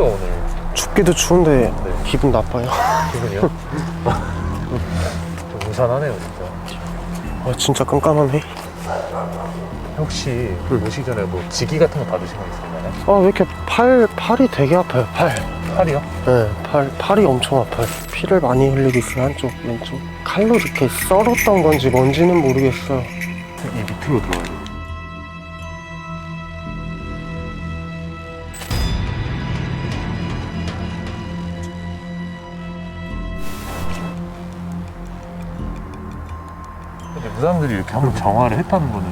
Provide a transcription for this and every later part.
춥죠 오늘 춥기도 추운데 네. 기분 나빠요. 기분이요? 좀 우산하네요 진짜 아, 진짜 깜깜하네. 혹시 오시기 전에 뭐 지기 같은 거 받으신 거 있었나요? 아, 왜 이렇게 팔, 팔이 되게 아파요, 팔. 팔이요? 네, 팔, 팔이 엄청 아파요. 피를 많이 흘리고 있어요, 한쪽, 왼쪽. 칼로 이렇게 썰었던 건지 뭔지는 모르겠어요. 이 밑으로 들어가야 돼요 근데 무당들이 이렇게 한번 정화를 했다는 거는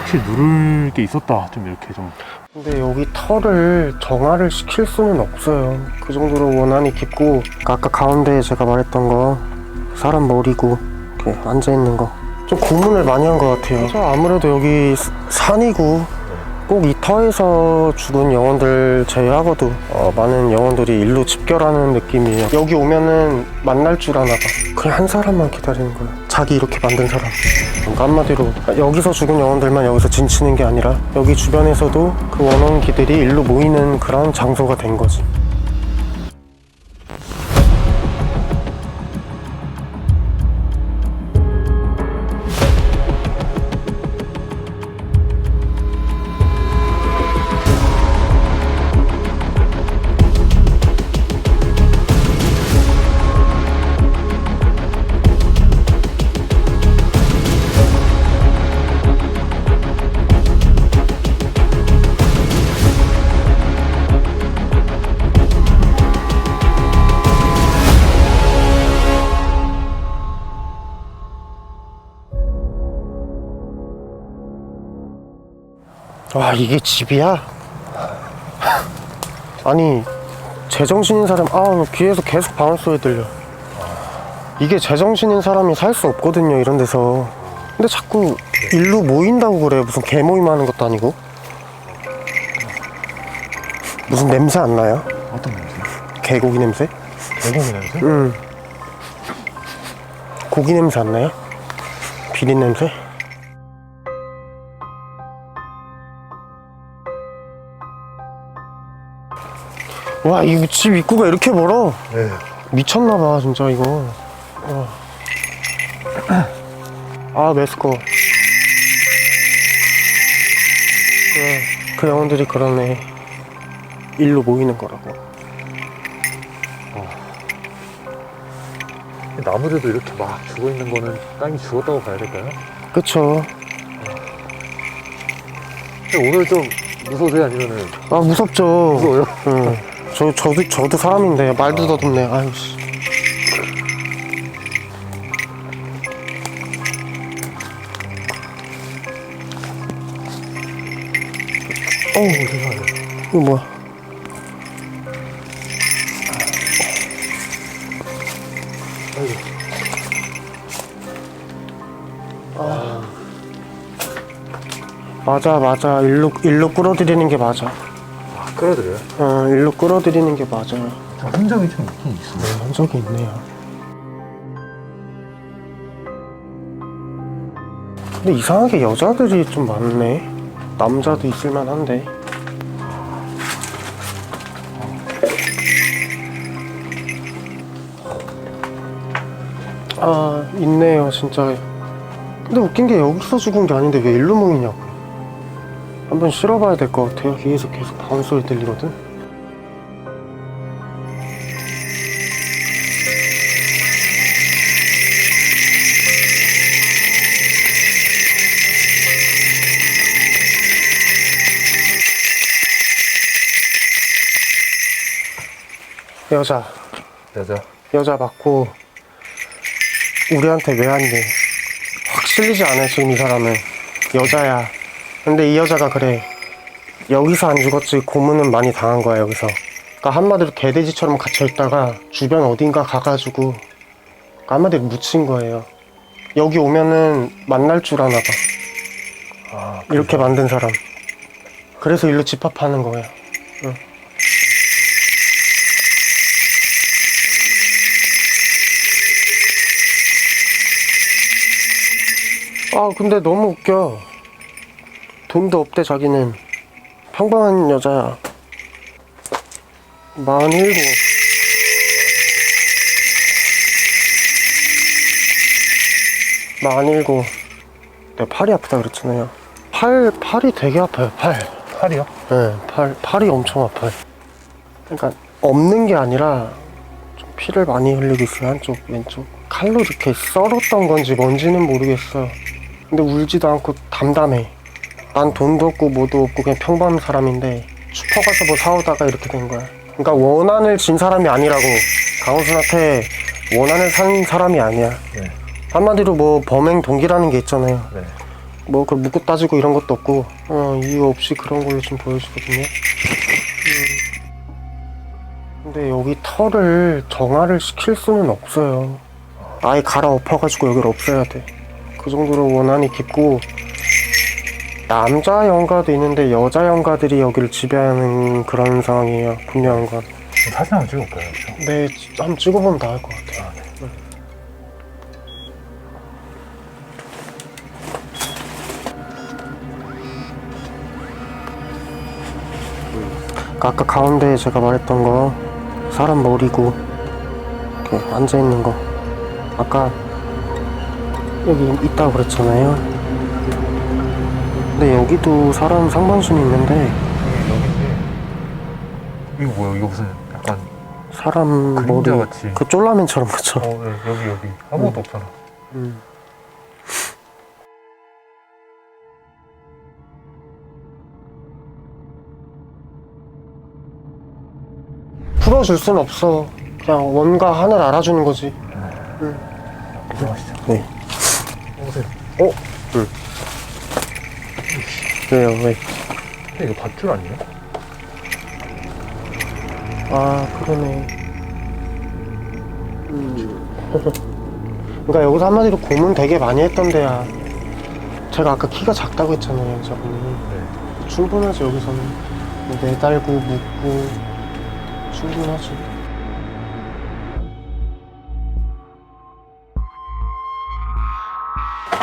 혹시 누를 게 있었다 좀 이렇게 좀 근데 여기 털을 정화를 시킬 수는 없어요. 그 정도로 원한이 깊고, 아까 가운데 제가 말했던 거, 사람 머리고, 이렇게 앉아 있는 거. 좀 고문을 많이 한 것 같아요. 저 아무래도 여기 스- 산이고, 꼭 이 터에서 죽은 영혼들 제외하고도 어, 많은 영혼들이 일로 집결하는 느낌이에요. 여기 오면은 만날 줄 아나 봐. 그냥 한 사람만 기다리는 거야. 자기 이렇게 만든 사람. 그러니까 한마디로 여기서 죽은 영혼들만 여기서 진치는 게 아니라 여기 주변에서도 그 원혼기들이 일로 모이는 그런 장소가 된 거지. 와 이게 집이야? 아니 제정신인 사람 아 귀에서 계속 방울 소리 들려 이게 제정신인 사람이 살 수 없거든요 이런 데서 근데 자꾸 일로 모인다고 그래 무슨 개모임 하는 것도 아니고 무슨 냄새 안 나요? 어떤 냄새? 개고기 냄새? 개고기 냄새? 응 고기 냄새 안 나요? 비린 냄새? 와 이거 집 입구가 이렇게 멀어? 네. 미쳤나봐 진짜 이거. 어. 아 메스코 그래 그 영혼들이 그러네. 일로 모이는 거라고. 나무들도 이렇게 막 죽어 있는 거는 땅이 죽었다고 봐야 될까요? 그쵸. 근데 오늘 좀 무서우세요? 아니면은 아 무섭죠. 무서워요? 응. 저, 저도, 저도 사람인데 말도 더듬네. 아유 씨. 어우 세상에 이거 뭐야? 맞아 맞아. 일로 일로 끌어들이는 게 맞아 아 끌어들여요? 어 일로 끌어들이는 게 맞아요. 좀 흔적이 좀 있긴 있어요. 네, 흔적이 있네요. 근데 이상하게 여자들이 좀 많네. 남자도 있을만 한데. 아 있네요 진짜. 근데 웃긴 게 여기서 죽은 게 아닌데 왜 일로 모이냐고 한번 실어봐야 될 것 같아요. 뒤에서 계속 바운 소리 들리거든. 여자. 여자. 여자 맞고 우리한테 왜 왔니? 확 실리지 않아요 지금 이 사람은. 여자야 근데 이 여자가 그래. 여기서 안 죽었지 고문은 많이 당한 거야 여기서. 그러니까 한마디로 개돼지처럼 갇혀 있다가 주변 어딘가 가가지고 그러니까 한마디로 묻힌 거예요. 여기 오면은 만날 줄 아나 봐. 아 이렇게 만든 사람. 그래서 일로 집합하는 거예요 응. 아 근데 너무 웃겨 돈도 없대 자기는 평범한 여자야 마흔일곱. 마흔일곱. 내가 팔이 아프다 그랬잖아요. 팔, 팔이 되게 아파요, 팔. 팔이요? 네, 팔, 팔이 엄청 아파요. 그러니까 없는 게 아니라 좀 피를 많이 흘리고 있어요, 한쪽, 왼쪽. 칼로 이렇게 썰었던 건지 뭔지는 모르겠어요. 근데 울지도 않고 담담해. 난 돈도 없고 뭐도 없고 그냥 평범한 사람인데 슈퍼 가서 뭐 사오다가 이렇게 된 거야. 그러니까 원한을 진 사람이 아니라고. 강호순한테 원한을 산 사람이 아니야. 네. 한마디로 뭐 범행 동기라는 게 있잖아요. 네. 뭐그 묻고 따지고 이런 것도 없고 어, 이유 없이 그런 걸로 좀 보여주거든요. 음. 근데 여기 털을 정화를 시킬 수는 없어요. 아예 갈아엎어가지고 여기를 없애야 돼. 그 정도로 원한이 깊고 남자 영가도 있는데 여자 영가들이 여기를 지배하는 그런 상황이에요. 분명한 건. 사진 한번 찍어볼까요? 네, 한번 찍어보면 나을 것 같아요. 그 아까 가운데 제가 말했던 거 사람 머리고 이렇게 앉아 있는 거 아까 여기 있다고 그랬잖아요. 근데 여기도 사람 상반신이 있는데 여기 여기인데 이거 뭐야? 이거 무슨 약간 사람 머리 그림자 같이. 그 쫄라맨처럼 그쵸? 어 네, 여기 여기 아무것도 없잖아. 음. 풀어줄 순 없어. 그냥 원과 하늘 알아주는 거지. 고생하시죠. 네. 오세요. 어? 응. 왜요? 왜? 근데 이거 밧줄 아니에요? 아, 그러네. 음. 그러니까 여기서 한마디로 고문 되게 많이 했던 데야. 제가 아까 키가 작다고 했잖아요, 저분이. 네. 충분하지 여기서는 뭐 매달고 묶고 충분하지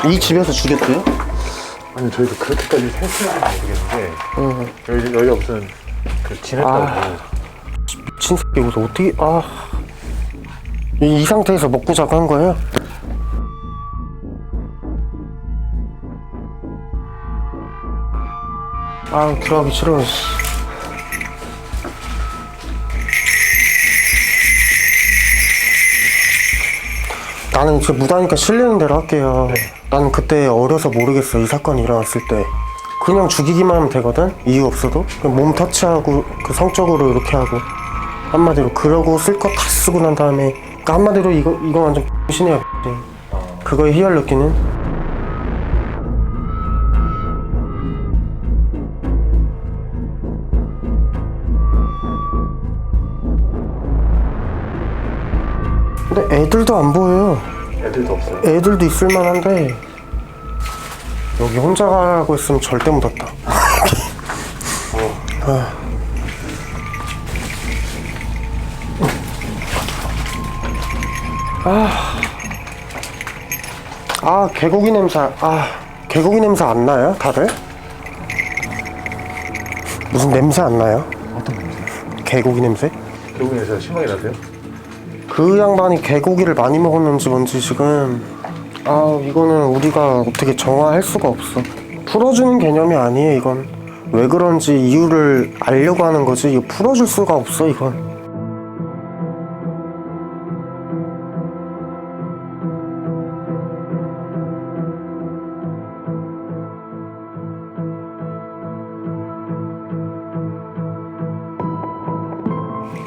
이 집에서 죽였대요? 아니 저희도 그렇게까지 세세하게 모르겠는데 응 여기 여기가 무슨 그 지냈다고 아. 미친 새끼 여기서 어떻게 아 이 이 상태에서 먹고 자고 한 거예요? 아 들어가기 싫어 씨. 나는 이제 무다니까 실리는 대로 할게요. 나는 그때 어려서 모르겠어. 이 사건이 일어났을 때. 그냥 죽이기만 하면 되거든? 이유 없어도? 그냥 몸 터치하고, 그 성적으로 이렇게 하고. 한마디로, 그러고 쓸 거 다 쓰고 난 다음에. 그러니까 한마디로 이거, 이거 완전 신이야. 그거에 희열 느끼는? 근데 애들도 안 보여요. 애들도 없어요. 애들도 있을 만한데 여기 혼자 가고 있으면 절대 못 왔다. 아. 아. 아, 개고기 냄새. 아, 개고기 냄새 안 나요? 다들? 무슨 냄새 안 나요? 어떤 냄새? 개고기 냄새? 교국에서 심하게 나세요? 그 양반이 개고기를 많이 먹었는지 뭔지 지금 아 이거는 우리가 어떻게 정화할 수가 없어. 풀어주는 개념이 아니에요 이건. 왜 그런지 이유를 알려고 하는 거지 이거 풀어줄 수가 없어 이건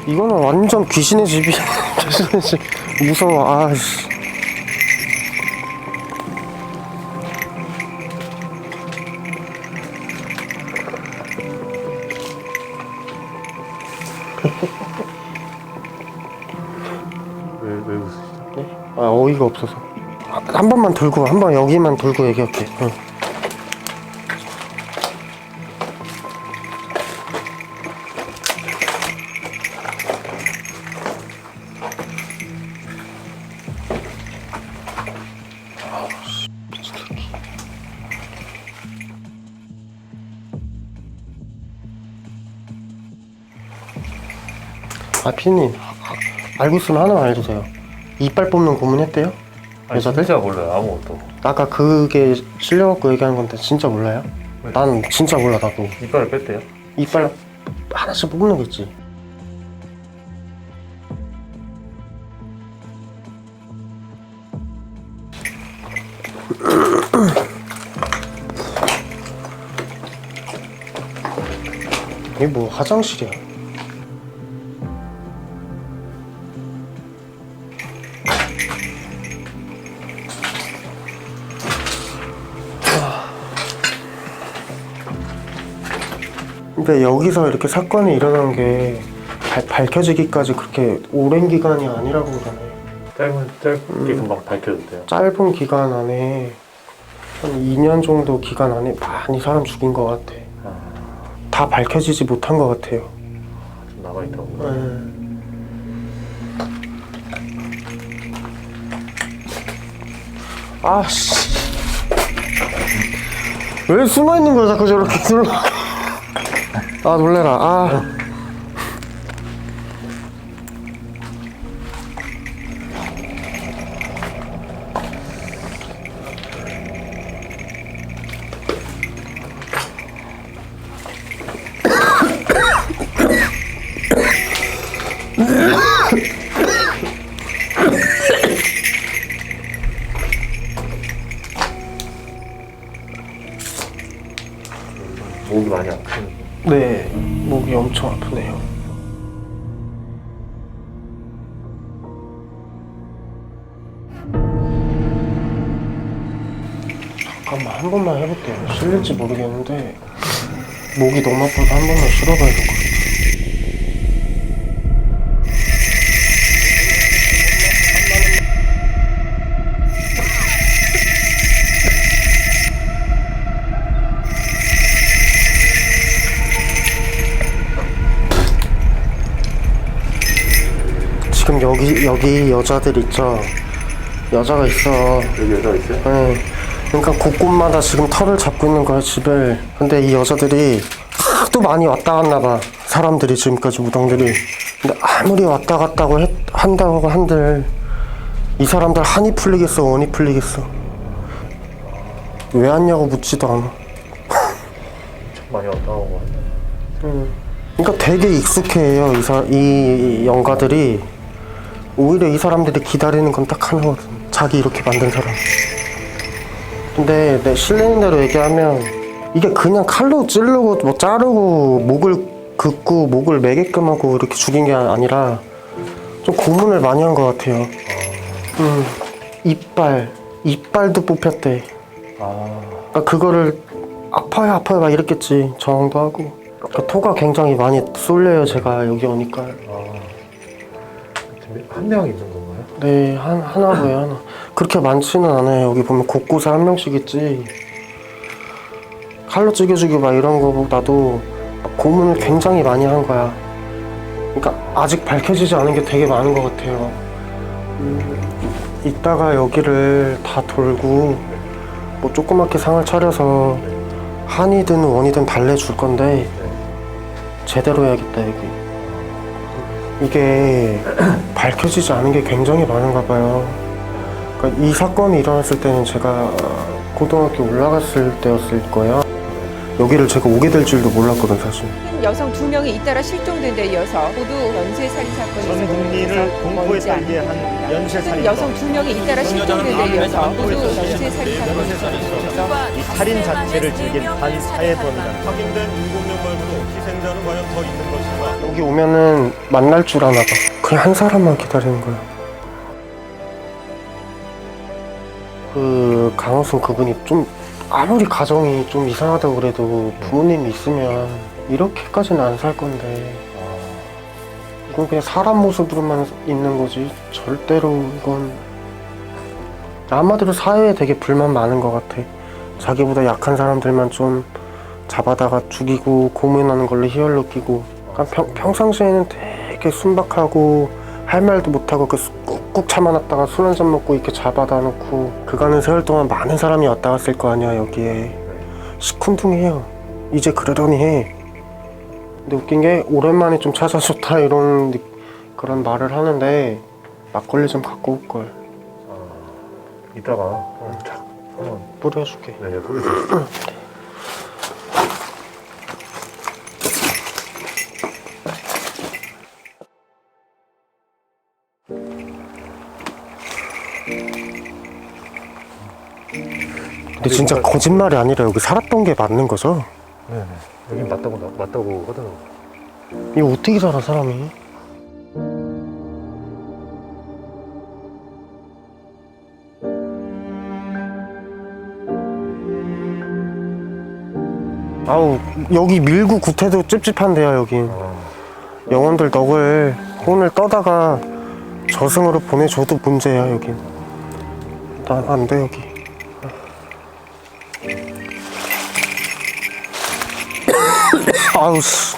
이거는 완전 귀신의 집이. 귀신의 집. 무서워. 아씨. 왜 왜 웃으시죠? 아 어이가 없어서. 아, 한 번만 들고 한 번 여기만 들고 얘기할게. 응. 아 피님 알구스는 하나만 해주세요 이빨 뽑는 고문했대요? 아니, 여자들? 진짜 몰라요 아무것도 아까 그게 실려갖고 얘기하는 건데 진짜 몰라요? 네. 나는 진짜 몰라 나도 이빨을 뺐대요? 이빨 하나씩 뽑는 거 있지 이게 뭐 화장실이야 근데 여기서 이렇게 사건이 일어난 게 발- 밝혀지기까지 그렇게 오랜 기간이 아니라고 그러네. 짧은 짧게 금방 밝혀졌대요 짧은 기간 안에 한 2년 정도 기간 안에 많이 사람 죽인 것 같아. 아, 다 밝혀지지 못한 것 같아요. 좀 남아 있더라고요 네. 아씨. 왜 숨어 있는 거야 자꾸 저렇게 놀라. 아 놀래라. 아. 잠깐만 한 번만 해볼게요. 실릴지 모르겠는데 목이 너무 아파서 한 번만 실어봐야 될 것 같아요. 지금 여기 여기 여자들 있죠. 여자가 있어. 여기 여자 있어요? 네. 그러니까 곳곳마다 지금 털을 잡고 있는 거야 집을. 근데 이 여자들이 하도 많이 왔다 갔나 봐. 사람들이 지금까지 무당들이. 근데 아무리 왔다 갔다고 했, 한다고 한들 이 사람들 한이 풀리겠어 원이 풀리겠어. 왜 왔냐고 묻지도 않아. 참 많이 왔다 가고 그러니까 되게 익숙해요 이, 사, 이 영가들이 오히려 이 사람들이 기다리는 건 딱 하나거든 자기 이렇게 만든 사람 근데 내 실례인 대로 얘기하면 이게 그냥 칼로 찌르고 뭐 자르고 목을 긋고 목을 매게끔 하고 이렇게 죽인 게 아니라 좀 고문을 많이 한 것 같아요. 음, 이빨 이빨도 뽑혔대. 아. 그러니까 그거를 아파요 아파요 막 이랬겠지. 저항도 하고. 그러니까 토가 굉장히 많이 쏠려요 제가 여기 오니까. 한 명 있는 건가요? 네 한, 하나고요 하나. 그렇게 많지는 않아요. 여기 보면 곳곳에 한 명씩 있지. 칼로 찌겨주기 막 이런 거보다도 고문을 굉장히 많이 한 거야. 그러니까 아직 밝혀지지 않은 게 되게 많은 것 같아요. 음, 이따가 여기를 다 돌고 뭐 조그맣게 상을 차려서 한이든 원이든 달래줄 건데 제대로 해야겠다 여기 이게 밝혀지지 않은 게 굉장히 많은가 봐요. 그러니까 이 사건이 일어났을 때는 제가 고등학교 올라갔을 때였을 거예요. 여기를 제가 오게 될 줄도 몰랐거든 사실. 여성 두 명이 잇따라 실종된 데 이어서 모두 연쇄살인 사건이 전 국민을 공포에 떨게 한 연쇄살인 여성 두 명이 잇따라 실종된 데 이어서 모두 연쇄살인 사건이 이 살인 자체를 즐긴 반사회범이다. 확인된 7명 말고도 희생자는 과연 더 있는? 여기 오면은 만날 줄 아나 봐. 그냥 한 사람만 기다리는 거야. 그 강호순 그분이 좀 아무리 가정이 좀 이상하다고 그래도 부모님이 있으면 이렇게까지는 안 살 건데. 이건 그냥 사람 모습으로만 있는 거지. 절대로 이건 한마디로 사회에 되게 불만 많은 것 같아. 자기보다 약한 사람들만 좀 잡아다가 죽이고 고문하는 걸로 희열로 끼고. 그러니까 평, 평상시에는 되게 순박하고 할 말도 못하고 그 수- 꾹꾹 참아놨다가 술 한 잔 먹고 이렇게 잡아다 놓고 그간의 세월 동안 많은 사람이 왔다 갔을 거 아니야 여기에. 시큰둥해요. 이제 그러려니 해. 근데 웃긴 게 오랜만에 좀 찾아줬다 이런 느- 그런 말을 하는데 막걸리 좀 갖고 올 걸. 이따가. 어, 뿌려줄게. 네, 보여드릴게 근데 진짜 거짓말이 아니라 여기 살았던 게 맞는 거죠? 네네. 여긴 맞다고 나- 맞다고 하더라고. 이거 어떻게 살아 사람이? 아우 여기 밀고 구태도 찝찝한데요 여긴 아, 영혼들 넋을 혼을 떠다가 저승으로 보내줘도 문제야 여긴 난안돼 여기 아우 씨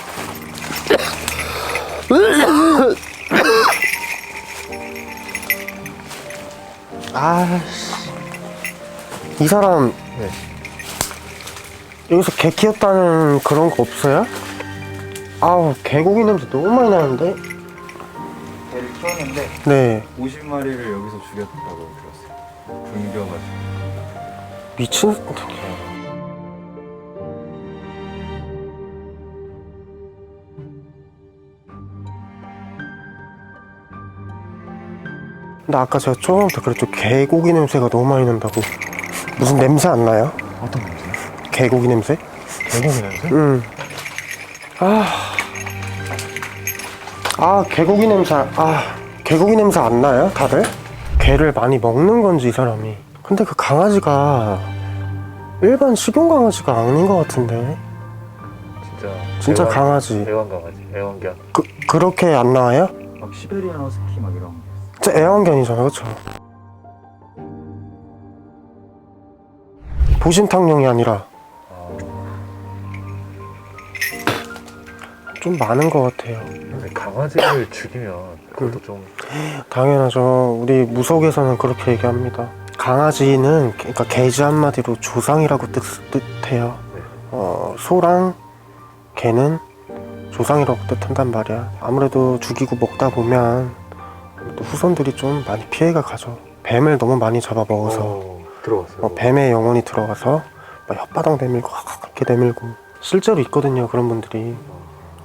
아씨 이 사람 네. 여기서 개 키웠다는 그런 거 없어요? 아우 개고기 냄새 너무 많이 나는데 개를 키웠는데 네 50마리를 여기서 죽였다고 들었어요. 굶겨가지고. 미친 근데 아까 제가 처음부터 그랬죠 개고기 냄새가 너무 많이 난다고 무슨 냄새 안 나요? 어떤 냄새요? 개고기 냄새? 개고기 냄새? 응. 아. 아, 개고기 냄새, 아, 개고기 냄새 안 나요? 다들? 개를 많이 먹는 건지, 이 사람이. 근데 그 강아지가 일반 식용 강아지가 아닌 것 같은데. 진짜. 진짜 애완- 강아지. 애완 강아지. 애완견. 그, 그렇게 안 나와요? 막 시베리안 허스키 막 이런 거. 진짜 애완견이잖아, 그쵸? 보신탕용이 아니라 아, 좀 많은 것 같아요. 근데 강아지를 죽이면 그것도 좀 당연하죠. 우리 무속에서는 그렇게 얘기합니다. 강아지는 그러니까 개지 한마디로 조상이라고 뜻, 뜻해요. 네. 어, 소랑 개는 조상이라고 뜻한단 말이야. 아무래도 죽이고 먹다 보면 또 후손들이 좀 많이 피해가 가죠. 뱀을 너무 많이 잡아 먹어서. 어, 들어갔어요. 어, 뱀의 영혼이 들어가서 막 혓바닥 내밀고 이렇게 내밀고. 실제로 있거든요 그런 분들이.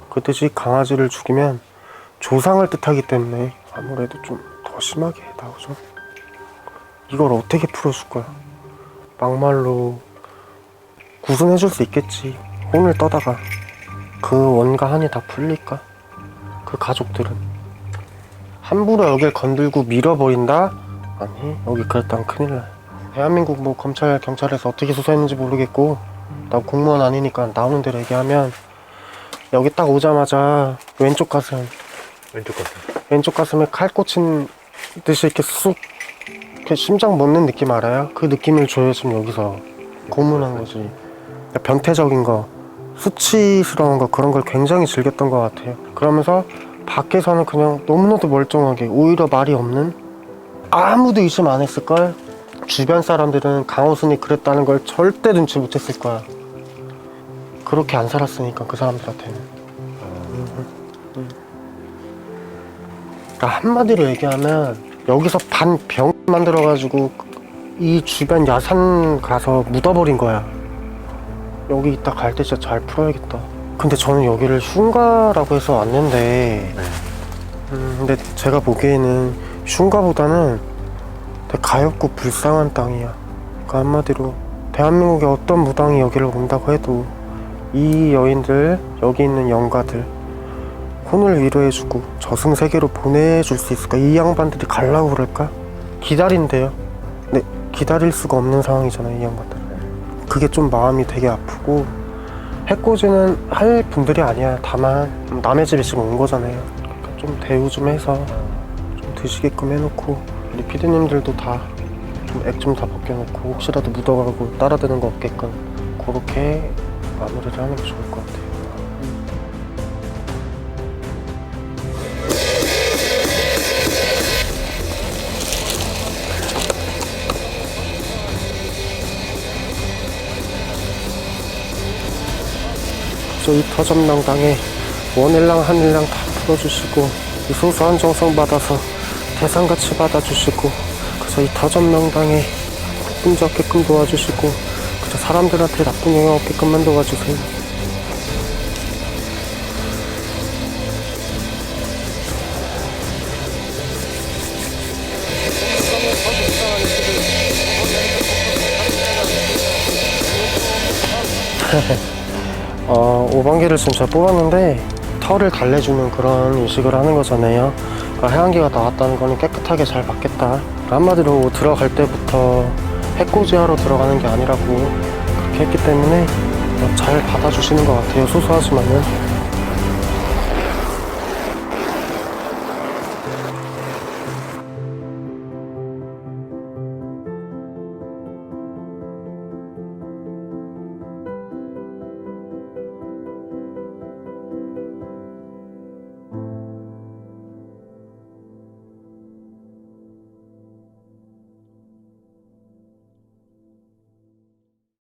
그 뜻이 강아지를 죽이면 조상을 뜻하기 때문에 아무래도 좀 더 심하게 나오죠. 이걸 어떻게 풀어줄 거야? 막말로 구순해 줄 수 있겠지. 혼을 떠다가 그 원과 한이 다 풀릴까? 그 가족들은 함부로 여길 건들고 밀어버린다? 아니 여기 그랬다면 큰일 나 대한민국 뭐 검찰 경찰에서 어떻게 수사했는지 모르겠고 나 공무원 아니니까 나오는 대로 얘기하면 여기 딱 오자마자 왼쪽 가슴 왼쪽 가슴. 왼쪽 가슴에 칼 꽂힌 듯이 이렇게 쑥 이렇게 심장 멎는 느낌 알아요? 그 느낌을 줘요 지금 여기서. 고문한 거지. 변태적인 거 수치스러운 거 그런 걸 굉장히 즐겼던 것 같아요. 그러면서 밖에서는 그냥 너무나도 멀쩡하게 오히려 말이 없는 아무도 의심 안 했을걸 주변 사람들은 강호순이 그랬다는 걸 절대 눈치 못 했을 거야 그렇게 안 살았으니까 그 사람들한테는 그러니까 한마디로 얘기하면 여기서 반 병 만들어가지고 이 주변 야산 가서 묻어버린 거야. 여기 이따 갈때 진짜 잘 풀어야겠다. 근데 저는 여기를 흉가라고 해서 왔는데, 음, 근데 제가 보기에는 흉가보다는 되게 가엾고 불쌍한 땅이야. 그러니까 한마디로 대한민국의 어떤 무당이 여기를 온다고 해도 이 여인들 여기 있는 영가들 혼을 위로해주고 저승 세계로 보내줄 수 있을까? 이 양반들이 갈라고 그럴까? 기다린대요. 근데 기다릴 수가 없는 상황이잖아요, 이 양반들. 그게 좀 마음이 되게 아프고 해코지는 할 분들이 아니야. 다만 남의 집에 지금 온 거잖아요. 그러니까 좀 대우 좀 해서 좀 드시게끔 해놓고 우리 피디님들도 다 좀 액 좀 다 벗겨놓고 혹시라도 묻어가고 따라드는 거 없게끔 그렇게 마무리를 하는 게 좋을 것 같아요. 저희 터전당당에 원일랑 한일랑 다 풀어주시고 이 소소한 정성 받아서 대상같이 받아주시고 그래서 이 터전 명당에 문제 없게끔 도와주시고 그저 사람들한테 나쁜 영향 없게끔만 도와주세요. 어, 5번기를 지금 제가 뽑았는데 털을 달래주는 그런 이식을 하는 거잖아요. 그러니까 해안기가 나왔다는 거는 깨끗하게 잘 받겠다. 한마디로 들어갈 때부터 해코지하러 들어가는 게 아니라고 그렇게 했기 때문에 잘 받아주시는 것 같아요. 소소하지만은.